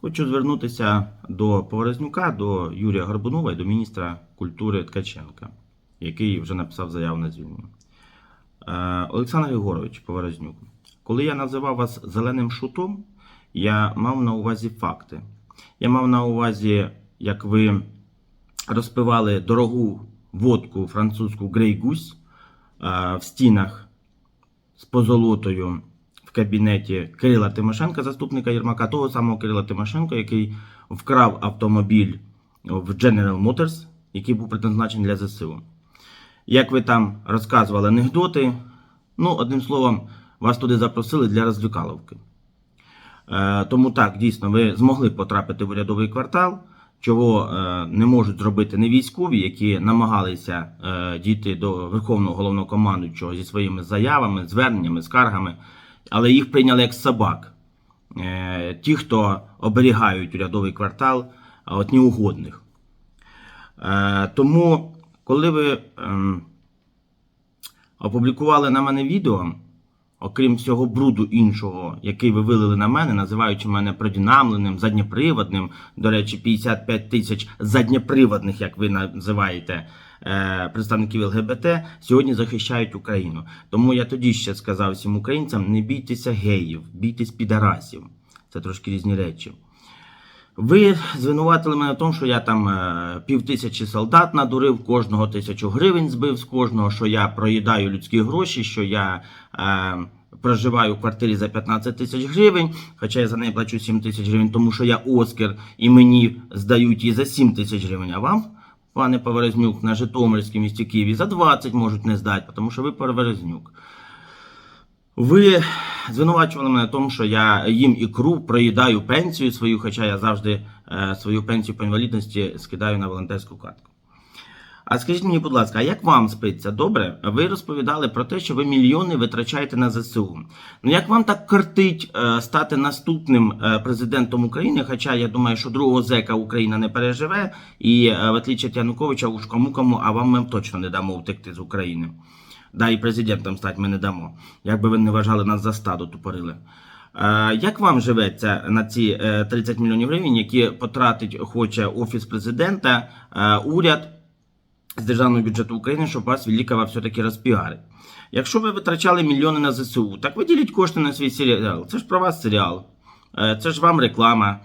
Хочу звернутися до Поворознюка, до Юрія Горбунова і до міністра культури Ткаченка, який вже написав заяву на звільнення. Е, Олександр Григорович Поворознюк, коли я називав вас зеленим шутом, я мав на увазі факти. Я мав на увазі, як ви розпивали дорогу водку французьку Грей Гусь е, в стінах з позолотою кабінеті Кирила Тимошенка, заступника Єрмака, того самого Кирила Тимошенка, який вкрав автомобіль в General Motors, який був предназначений для ЗСУ. Як ви там розказували анекдоти, ну, одним словом, вас туди запросили для розвлікаловки. Е, тому так, дійсно, ви змогли потрапити в урядовий квартал, чого е, не можуть зробити не військові, які намагалися е, дійти до Верховного головнокомандуючого зі своїми заявами, зверненнями, скаргами, але їх прийняли як собак. Е, ті, хто оберігають урядовий квартал, от неугодних. Е, тому, коли ви ем, опублікували на мене відео, окрім всього бруду іншого, який ви вилили на мене, називаючи мене продінамленим, заднєприводним, до речі, 55 тисяч заднєприводних, як ви називаєте, представників ЛГБТ, сьогодні захищають Україну. Тому я тоді ще сказав всім українцям: не бійтеся геїв, бійтесь підарасів. Це трошки різні речі. Ви звинуватили мене в тому, що я там е, пів тисячі солдат надурив, кожного тисячу гривень збив з кожного, що я проїдаю людські гроші, що я е, проживаю в квартирі за 15 тисяч гривень, хоча я за неї плачу 7 тисяч гривень, тому що я Оскар і мені здають її за 7 тисяч гривень. А вам, пане Поворознюк, на Житомирській місті Києві за 20 можуть не здати, тому що ви Поворознюк. Ви звинувачували мене в тому, що я їм ікру, проїдаю пенсію свою, хоча я завжди е, свою пенсію по інвалідності скидаю на волонтерську картку. А скажіть мені, будь ласка, а як вам спиться добре? Ви розповідали про те, що ви мільйони витрачаєте на ЗСУ. Ну як вам так кортить е, стати наступним е, президентом України? Хоча я думаю, що другого зека Україна не переживе, і е, в отличие від Януковича, уж кому кому, а вам ми точно не дамо втекти з України. Да, і президентом стати ми не дамо. Як би ви не вважали нас за стадо тупорили. Як вам живеться на ці е, 30 мільйонів гривень, які потратить хоче офіс президента, уряд з державного бюджету України, щоб вас Великого все-таки розпіарить? Якщо ви витрачали мільйони на ЗСУ, так виділіть кошти на свій серіал. Це ж про вас серіал. Е, Це ж вам реклама.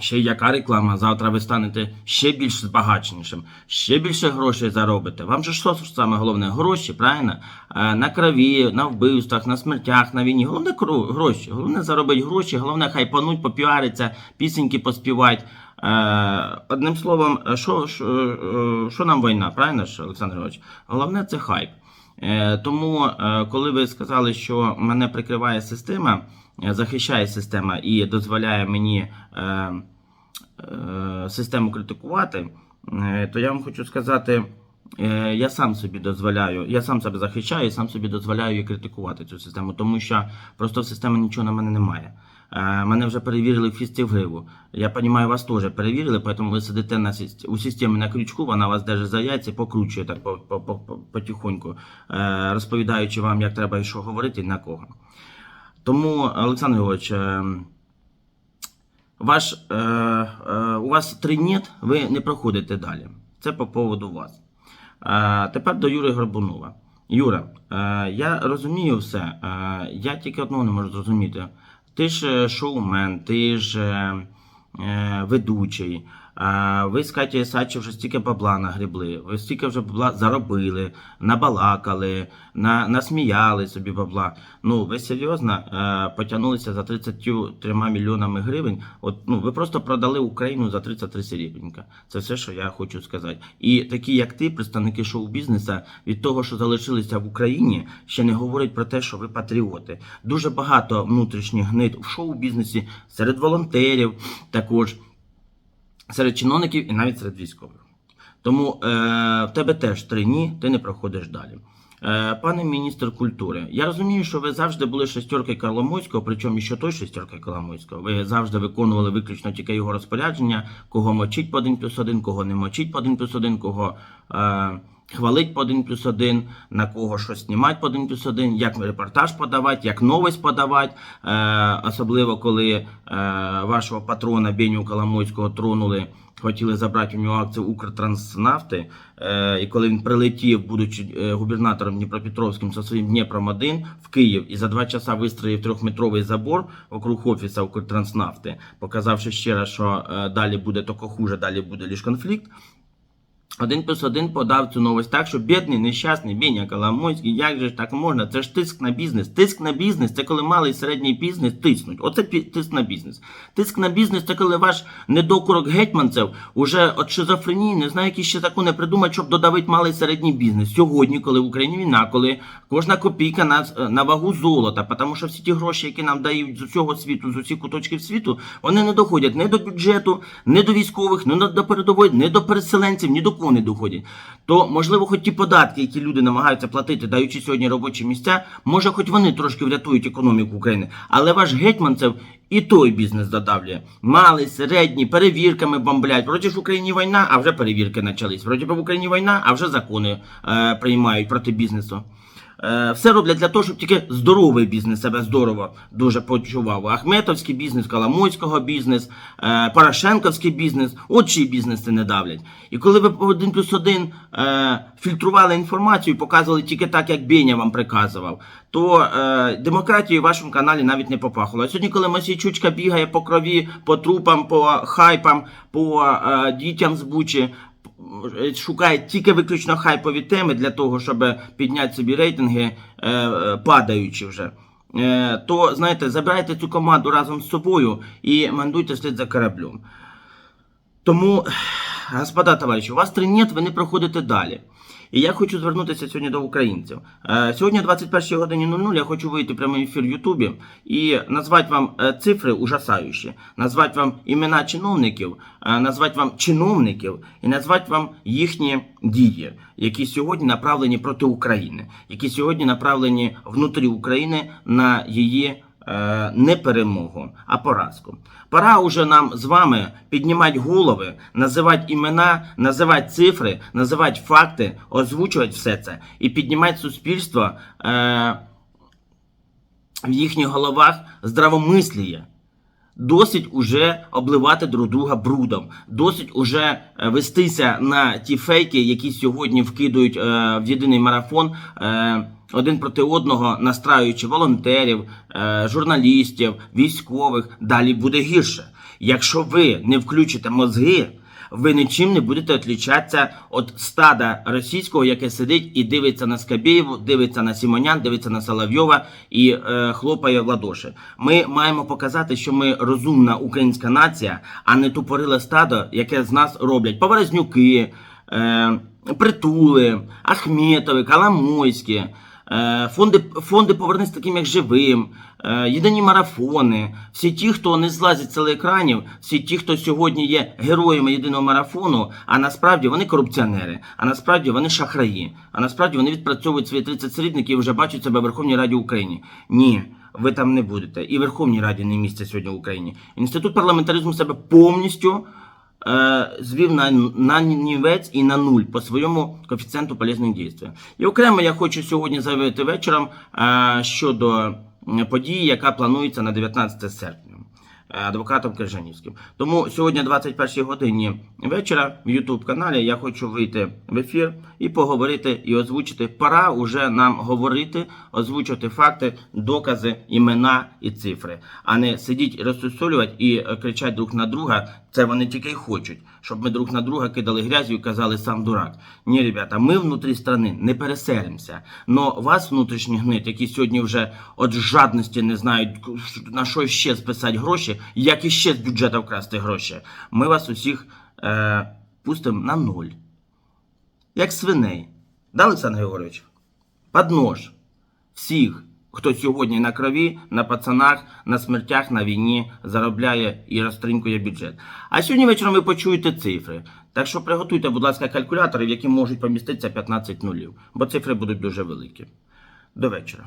Ще яка реклама? Завтра ви станете ще більш збагаченішим, ще більше грошей заробите. Вам же що саме головне? Гроші, правильно? Е, На крові, на вбивствах, на смертях, на війні. Головне гроші. Головне заробити гроші, головне хайпануть, попіариться, пісеньки поспівати. Е, Одним словом, е, що, що, що нам війна, правильно ж, Олександр Іванович? Головне це хайп. Е, Тому, е, коли ви сказали, що мене прикриває система, е, захищає система і дозволяє мені систему критикувати, то я вам хочу сказати, я сам собі дозволяю, я сам себе захищаю і сам собі дозволяю її критикувати цю систему, тому що просто в системі нічого на мене немає. Е, Мене вже перевірили в фісті в гриву. Я розумію, вас теж перевірили, тому ви сидите на у системі на крючку, вона вас держить за яйця, покручує так по- по- по- по- потихоньку, е, розповідаючи вам, як треба і що говорити, і на кого. Тому, Олександр Григорович, е, ваш, у вас три «нет», ви не проходите далі. Це по поводу вас. Тепер до Юри Горбунова. Юра, я розумію все. Я тільки одного не можу зрозуміти. Ти ж е, шоумен, ти ж е, е, ведучий. Ви з Катєю Сачі вже стільки бабла нагребли, ви стільки вже бабла заробили, набалакали, на, насміяли собі бабла. Ну, ви серйозно е, потягнулися за 33 мільйонами гривень. От, ну, ви просто продали Україну за 33 серебрянка. Це все, що я хочу сказати. І такі, як ти, представники шоу-бізнесу, від того, що залишилися в Україні, ще не говорять про те, що ви патріоти. Дуже багато внутрішніх гнид в шоу-бізнесі, серед волонтерів також серед чиновників і навіть серед військових. Тому е, в тебе теж три ні, ти не проходиш далі. Е, пане міністр культури, я розумію, що ви завжди були шестерки Коломойського, причому що той шестерки Коломойського. Ви завжди виконували виключно тільки його розпорядження, кого мочить по 1 плюс 1, кого не мочить по 1 плюс 1, кого е, хвалить по 1 плюс 1, на кого щось знімати по 1 плюс 1, як репортаж подавати, як новость подавати, е, особливо коли е, вашого патрона Беню Коломойського тронули, хотіли забрати у нього акцію Укртранснафти, е, і коли він прилетів, будучи е, губернатором Дніпропетровським зі своїм Дніпром 1 в Київ і за два часа вистроїв трьохметровий забор вокруг офіса Укртранснафти, показавши ще раз, що е, далі буде тільки хуже, далі буде лише конфлікт. Один плюс один подав цю новость так, що бідний, нещасний Беня Коломойський, як же ж так можна? Це ж тиск на бізнес. Тиск на бізнес це коли малий середній бізнес тиснуть. Оце тиск на бізнес. Тиск на бізнес це коли ваш недокурок гетьманцев уже от шизофренії не знає, які ще закони придумати, щоб додавити малий середній бізнес. Сьогодні, коли в Україні війна, коли кожна копійка на, на вагу золота, тому що всі ті гроші, які нам дають з усього світу, з усіх куточків світу, вони не доходять ні до бюджету, ні до військових, ні до передової, ні до переселенців, ні до кого не доходять. То можливо, хоч ті податки, які люди намагаються платити, даючи сьогодні робочі місця, може, хоч вони трошки врятують економіку України. Але ваш гетьманцев і той бізнес задавлює. Малий, середній, перевірками бомблять. Вроді ж в Україні війна, а вже перевірки почались. Вроді в Україні війна, а вже закони е, приймають проти бізнесу. Е, Все роблять для того, щоб тільки здоровий бізнес себе здорово дуже почував. Ахметовський бізнес, Коломойського бізнес, е, Порошенковський бізнес, от чий бізнес не давлять. І коли ви по один плюс один е, фільтрували інформацію, і показували тільки так, як Беня вам приказував, то демократію в вашому каналі навіть не попахало. А сьогодні, коли Масійчучка бігає по крові, по трупам, по хайпам, по дітям з Бучі, шукає тільки виключно хайпові теми для того, щоб підняти собі рейтинги, е, е, падаючи вже. Е, то знаєте, забирайте цю команду разом з собою і мандуйте слід за кораблем. Тому, господа товариші, у вас тренет, ви не проходите далі. І я хочу звернутися сьогодні до українців. Е, Сьогодні, о 21 годині 00, я хочу вийти в ефір Ютубі і назвати вам е, цифри ужасаючі, назвати вам імена чиновників, е, назвати вам чиновників і назвати вам їхні дії, які сьогодні направлені проти України, які сьогодні направлені внутрі України на її не перемогу, а поразку. Пора уже нам з вами піднімати голови, називати імена, називати цифри, називати факти, озвучувати все це і піднімати суспільство е, в їхніх головах здравомисліє. Досить уже обливати друг друга брудом, досить уже е, вестися на ті фейки, які сьогодні вкидують е, в єдиний марафон е, один проти одного, настраюючи волонтерів, е, журналістів, військових. Далі буде гірше. Якщо ви не включите мозги, ви нічим не будете відлічатися від стада російського, яке сидить і дивиться на Скабєєву, дивиться на Сімонян, дивиться на Соловйова і е, хлопає в ладоші. Ми маємо показати, що ми розумна українська нація, а не тупориле стадо, яке з нас роблять поворознюки, е, притули, Ахметови, Коломойські. Е, Фонди, фонди повернись таким, як живим, е, єдині марафони, всі ті, хто не злазить з телеекранів, всі ті, хто сьогодні є героями єдиного марафону, а насправді вони корупціонери, а насправді вони шахраї, а насправді вони відпрацьовують свої 30 срібників і вже бачать себе в Верховній Раді України. Ні. Ви там не будете. І Верховній Раді не місце сьогодні в Україні. Інститут парламентаризму себе повністю звів на, на нівець і на нуль по своєму коефіцієнту полезних дій. І окремо я хочу сьогодні заявити вечором е, щодо події, яка планується на 19 серпня. Е, Адвокатом Кержанівським. Тому сьогодні, о 21 годині вечора, в Ютуб-каналі я хочу вийти в ефір і поговорити і озвучити. Пора уже нам говорити, озвучувати факти, докази, імена і цифри, а не сидіть розсусолювати і кричать друг на друга. Це вони тільки й хочуть, щоб ми друг на друга кидали грязю і казали сам дурак. Ні, ребята, ми внутрі страни не переселимося. Но вас внутрішні гнит, які сьогодні вже від жадності не знають на що ще списати гроші, як іще з бюджету вкрасти гроші. Ми вас усіх е, пустимо на нуль. Як свиней. Да, Олександр Григорович? Под нож. Всіх, хто сьогодні на крові, на пацанах, на смертях, на війні заробляє і розтринкує бюджет. А сьогодні вечором ви почуєте цифри. Так що приготуйте, будь ласка, калькулятори, в які можуть поміститися 15 нулів, бо цифри будуть дуже великі. До вечора.